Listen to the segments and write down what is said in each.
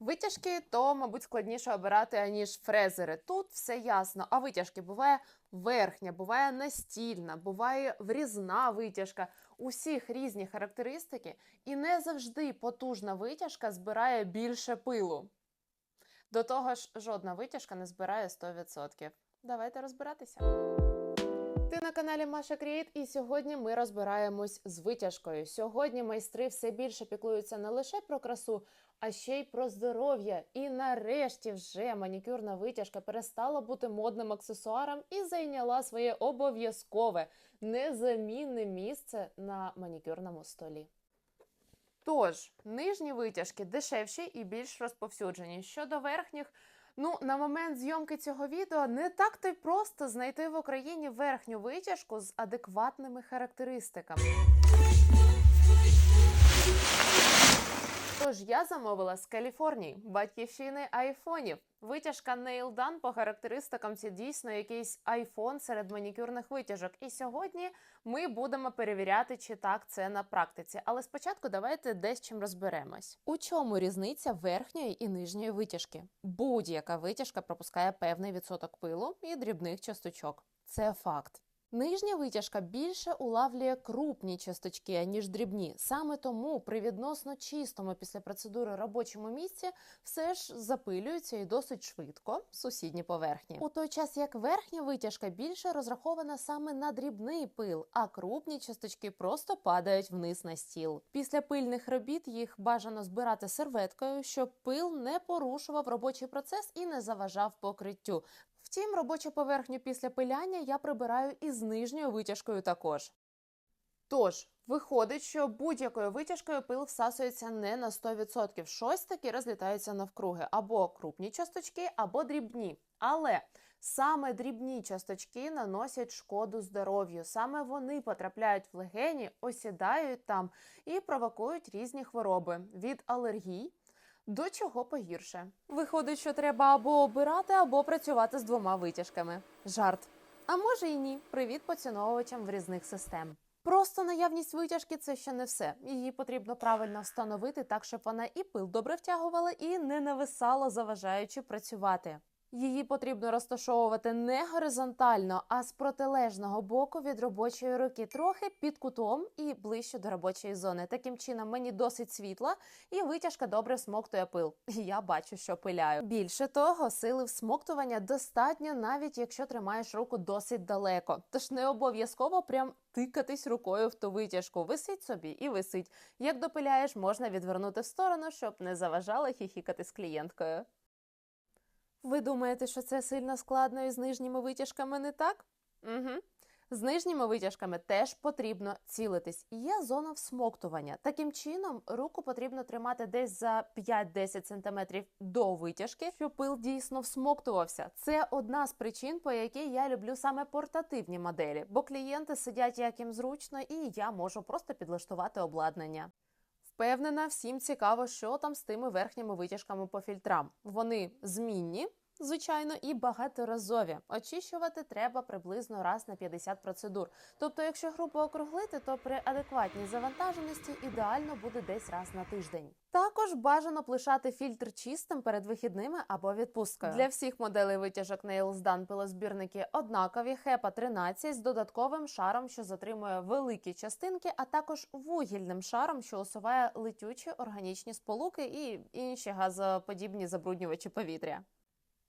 Витяжки то, мабуть, складніше обирати, аніж фрезери. Тут все ясно. А витяжки буває верхня, буває настільна, буває врізна витяжка. Усіх різні характеристики, і не завжди потужна витяжка збирає більше пилу. До того ж, жодна витяжка не збирає 100%. Давайте розбиратися. Ти на каналі Маша Крієт, і сьогодні ми розбираємось з витяжкою. Сьогодні майстри все більше піклуються не лише про красу, а ще й про здоров'я. І нарешті вже манікюрна витяжка перестала бути модним аксесуаром і зайняла своє обов'язкове незамінне місце на манікюрному столі. Тож, нижні витяжки дешевші і більш розповсюджені. Щодо верхніх, ну на момент зйомки цього відео не так то й просто знайти в Україні верхню витяжку з адекватними характеристиками. Тож я замовила з Каліфорнії, батьківщини айфонів. Витяжка Nail Done по характеристикам це дійсно якийсь айфон серед манікюрних витяжок. І сьогодні ми будемо перевіряти, чи так це на практиці. Але спочатку давайте десь чим розберемось. У чому різниця верхньої і нижньої витяжки? Будь-яка витяжка пропускає певний відсоток пилу і дрібних часточок. Це факт. Нижня витяжка більше улавлює крупні часточки, ніж дрібні. Саме тому при відносно чистому після процедури робочому місці все ж запилюються і досить швидко сусідні поверхні. У той час як верхня витяжка більше розрахована саме на дрібний пил, а крупні часточки просто падають вниз на стіл. Після пильних робіт їх бажано збирати серветкою, щоб пил не порушував робочий процес і не заважав покриттю. Втім, робочу поверхню після пиляння я прибираю і з нижньою витяжкою також. Тож, виходить, що будь-якою витяжкою пил всасується не на 100%. Щось таки розлітається навкруги, або крупні часточки, або дрібні. Але саме дрібні часточки наносять шкоду здоров'ю. Саме вони потрапляють в легені, осідають там і провокують різні хвороби від алергій до чого погірше. Виходить, що треба або обирати, або працювати з двома витяжками. Жарт. А може і ні. Привіт поціновувачам врізних систем. Просто наявність витяжки це ще не все. Її потрібно правильно встановити так, щоб вона і пил добре втягувала, і не нависала, заважаючи працювати. Її потрібно розташовувати не горизонтально, а з протилежного боку від робочої руки, трохи під кутом і ближче до робочої зони. Таким чином мені досить світла, і витяжка добре всмоктує пил. Я бачу, що пиляю. Більше того, сили всмоктування достатньо, навіть якщо тримаєш руку досить далеко. Тож не обов'язково прям тикатись рукою в ту витяжку. Висить собі і висить. Як допиляєш, можна відвернути в сторону, щоб не заважало хіхікати з клієнткою. Ви думаєте, що це сильно складно і з нижніми витяжками не так? Угу. З нижніми витяжками теж потрібно цілитись. Є зона всмоктування. Таким чином, руку потрібно тримати десь за 5-10 см до витяжки, щоб пил дійсно всмоктувався. Це одна з причин, по якій я люблю саме портативні моделі, бо клієнти сидять як їм зручно, і я можу просто підлаштувати обладнання. Впевнена, всім цікаво, що там з тими верхніми витяжками по фільтрам. Вони змінні, звичайно, і багаторазові. Очищувати треба приблизно раз на 50 процедур. Тобто, якщо грубо округлити, то при адекватній завантаженості ідеально буде десь раз на тиждень. Також бажано б лишати фільтр чистим перед вихідними або відпусткою. Для всіх моделей витяжок Nails пилозбірники однакові HEPA 13 з додатковим шаром, що затримує великі частинки, а також вугільним шаром, що усуває летючі органічні сполуки і інші газоподібні забруднювачі повітря.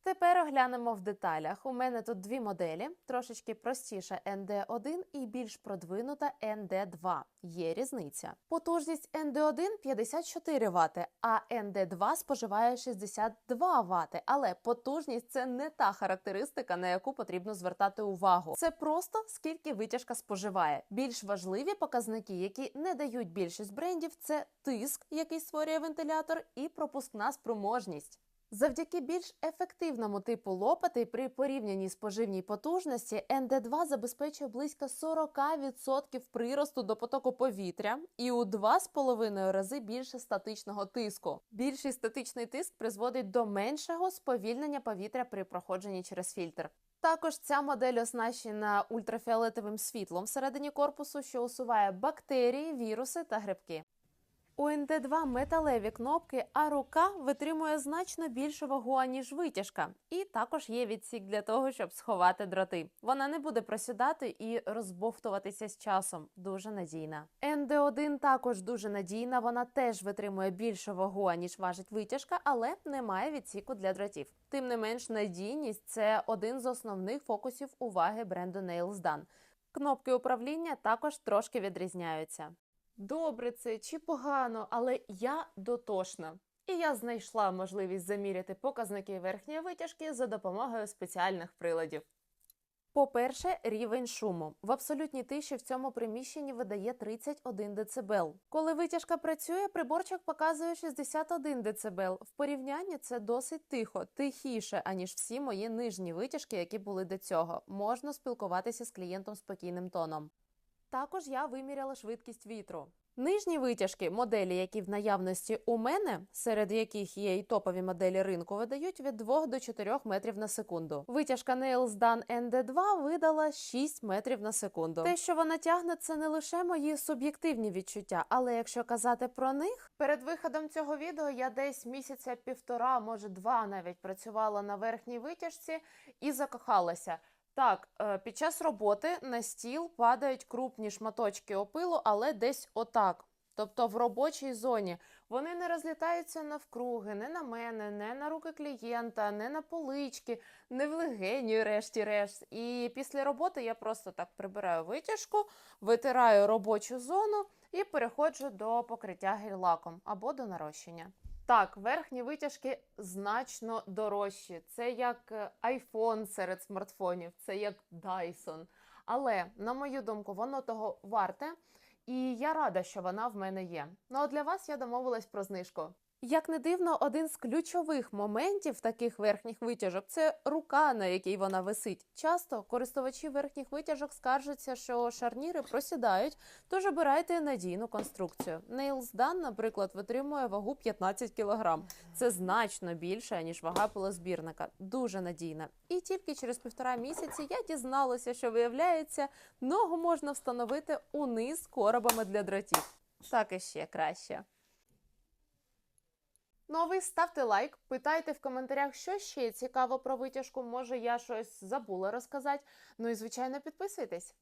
Тепер оглянемо в деталях. У мене тут дві моделі, трошечки простіша ND1 і більш продвинута ND2. Є різниця. Потужність ND1 54 Вт, а ND2 споживає 62 Вт. Але потужність це не та характеристика, на яку потрібно звертати увагу. Це просто скільки витяжка споживає. Більш важливі показники, які не дають більшість брендів, це тиск, який створює вентилятор, і пропускна спроможність. Завдяки більш ефективному типу лопати при порівнянні з поживній потужності НД2 забезпечує близько 40% приросту до потоку повітря і у 2,5 рази більше статичного тиску. Більший статичний тиск призводить до меншого сповільнення повітря при проходженні через фільтр. Також ця модель оснащена ультрафіолетовим світлом всередині корпусу, що усуває бактерії, віруси та грибки. У НД2 металеві кнопки, а рука витримує значно більшу вагу, аніж витяжка. І також є відсік для того, щоб сховати дроти. Вона не буде просідати і розбовтуватися з часом. Дуже надійна. НД1 також дуже надійна. Вона теж витримує більшу вагу, аніж важить витяжка, але не має відсіку для дротів. Тим не менш, надійність це один з основних фокусів уваги бренду Nails Done. Кнопки управління також трошки відрізняються. Добре це чи погано, але я дотошна. І я знайшла можливість заміряти показники верхньої витяжки за допомогою спеціальних приладів. По-перше, рівень шуму. В абсолютній тиші в цьому приміщенні видає 31 дБ. Коли витяжка працює, приборчик показує 61 дБ. В порівнянні це досить тихо, тихіше, аніж всі мої нижні витяжки, які були до цього. Можна спілкуватися з клієнтом спокійним тоном. Також я виміряла швидкість вітру. Нижні витяжки, моделі, які в наявності у мене, серед яких є і топові моделі ринку, видають від 2 до 4 метрів на секунду. Витяжка Nails Done ND2 видала 6 метрів на секунду. Те, що вона тягне, це не лише мої суб'єктивні відчуття, але якщо казати про них, перед виходом цього відео я десь місяця півтора, може два навіть працювала на верхній витяжці і закохалася. Так, е, під час роботи на стіл падають крупні шматочки опилу, але десь отак. Тобто в робочій зоні вони не розлітаються навкруги, не на мене, не на руки клієнта, не на полички, не в легені, решті-решт. І після роботи я просто так прибираю витяжку, витираю робочу зону і переходжу до покриття гель-лаком або до нарощення. Так, верхні витяжки значно дорожчі. Це як е, iPhone серед смартфонів, це як Dyson. Але, на мою думку, воно того варте. І я рада, що вона в мене є. Ну а для вас я домовилась про знижку. Як не дивно, один з ключових моментів таких верхніх витяжок це рука, на якій вона висить. Часто користувачі верхніх витяжок скаржаться, що шарніри просідають, тож обирайте надійну конструкцію. Done, наприклад, витримує вагу 15 кг. Це значно більше, ніж вага пилозбірника. Дуже надійна. І тільки через півтора місяці я дізналася, що виявляється, ногу можна встановити униз коробами для дротів. Так і ще краще. Ну а ви ставте лайк, питайте в коментарях, що ще цікаво про витяжку. Може, я щось забула розказати. Ну і звичайно, підписуйтесь.